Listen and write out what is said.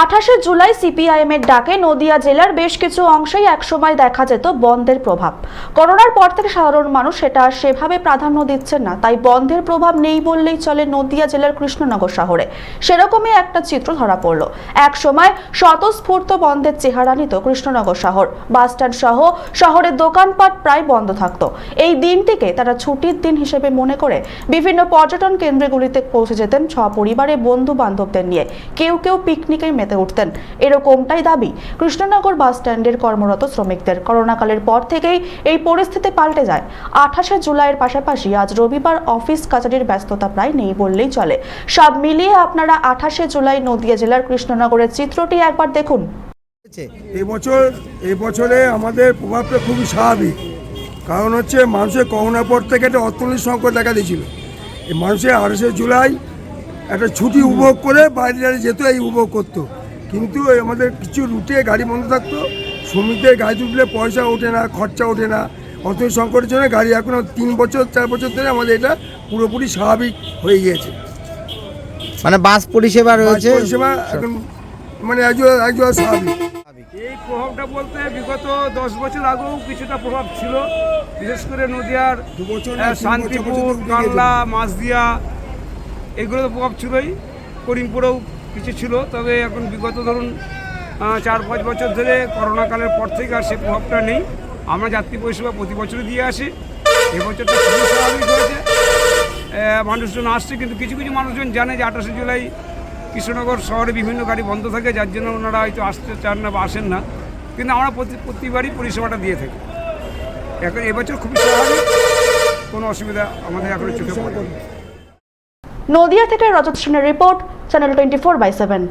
আঠাশে জুলাই সিপিআইএম এর ডাকে নদিয়া জেলার বেশ কিছু অংশেই একসময় দেখা যেত বন্ধের প্রভাব। করোনার পর থেকে সাধারণ মানুষ সেটা সেভাবে প্রাধান্য দিচ্ছেন না, তাই বন্ধের প্রভাব নেই বললেই চলে নদিয়া জেলার কৃষ্ণনগর শহরে। সেরকমই একটা চিত্র ধরা পড়ল। এক সময় স্বতঃস্ফূর্ত বন্ধের চেহারা নিত কৃষ্ণনগর শহর। বাসস্ট্যান্ড সহ শহরের দোকানপাট প্রায় বন্ধ থাকতো। এই দিনটিকে তারা ছুটির দিন হিসেবে মনে করে বিভিন্ন পর্যটন কেন্দ্রগুলিতে পৌঁছে যেতেন সপরিবারে বন্ধু বান্ধবদের নিয়ে। কেউ কেউ পিকনিকে মেতে উঠতেন। এরকমটাই দাবি কৃষ্ণনগর বাস স্ট্যান্ডের কর্মরত শ্রমিকদের। করোনাকালের পর থেকেই এই পরিস্থিতি পাল্টে যায়। আঠাশে জুলাইয়ের পাশাপাশি আজ রবিবার অফিস কাচারির ব্যস্ততা প্রায় নেই বললেই চলে। সব মিলিয়ে আপনারা আঠাশে জুলাই নদিয়া জেলার কৃষ্ণনগরের চিত্রটি একবার দেখুন। এবছর এবছরে আমাদের প্রভাবটা খুবই স্বাভাবিক। কারণ হচ্ছে মানুষের করোনার পর থেকে একটা অর্থনৈতিক সংকট দেখা দিয়েছিল। মানুষের আঠাশে জুলাই একটা ছুটি উপভোগ করে বাইরে বাইরে যেত এই উপভোগ করতো। কিন্তু আমাদের কিছু রুটে গাড়ি বন্ধ থাকতো। শ্রমিকদের গাড়ি তুললে পয়সা ওঠে না খরচা ওঠে না। অর্থনৈতিক সংকটের জন্য গাড়ি এখন তিন বছর চার বছর ধরে আমাদের এটা পুরোপুরি স্বাভাবিক হয়ে গিয়েছে। মানে বাস পরিষেবা রয়েছে? পরিষেবা এখন মানে একজন একজন স্বাভাবিক। এই প্রভাবটা বলতে বিগত দশ বছর আগেও কিছুটা প্রভাব ছিল। বিশেষ করে নদিয়ার শান্তিপুর উঠে মাছদিয়া এগুলো তো প্রভাব ছিলই। করিমপুরেও কিছু ছিল, তবে এখন বিগত ধরুন চার, পাঁচ বছর ধরে করোনাকালের পর থেকে আর সেই প্রভাবটা নেই। আমরা যাত্রী পরিষেবা প্রতি বছরই দিয়ে আসি। এবছরটা খুবই স্বাভাবিক হয়েছে। মানুষজন আসছে, কিন্তু কিছু কিছু মানুষজন জানে যে আঠাশে জুলাই কৃষ্ণনগর শহরে বিভিন্ন গাড়ি বন্ধ থাকে, যার জন্য ওনারা হয়তো আসতে চান না বা আসেন না। কিন্তু আমরা প্রতি, প্রতিবারই পরিষেবাটা দিয়ে থাকি। এখন এবছর খুবই স্বাভাবিক, কোনো অসুবিধা আমাদের এখন চোখে পড়ে নদিয়া থেকে রজত সেনের report channel twenty four by seven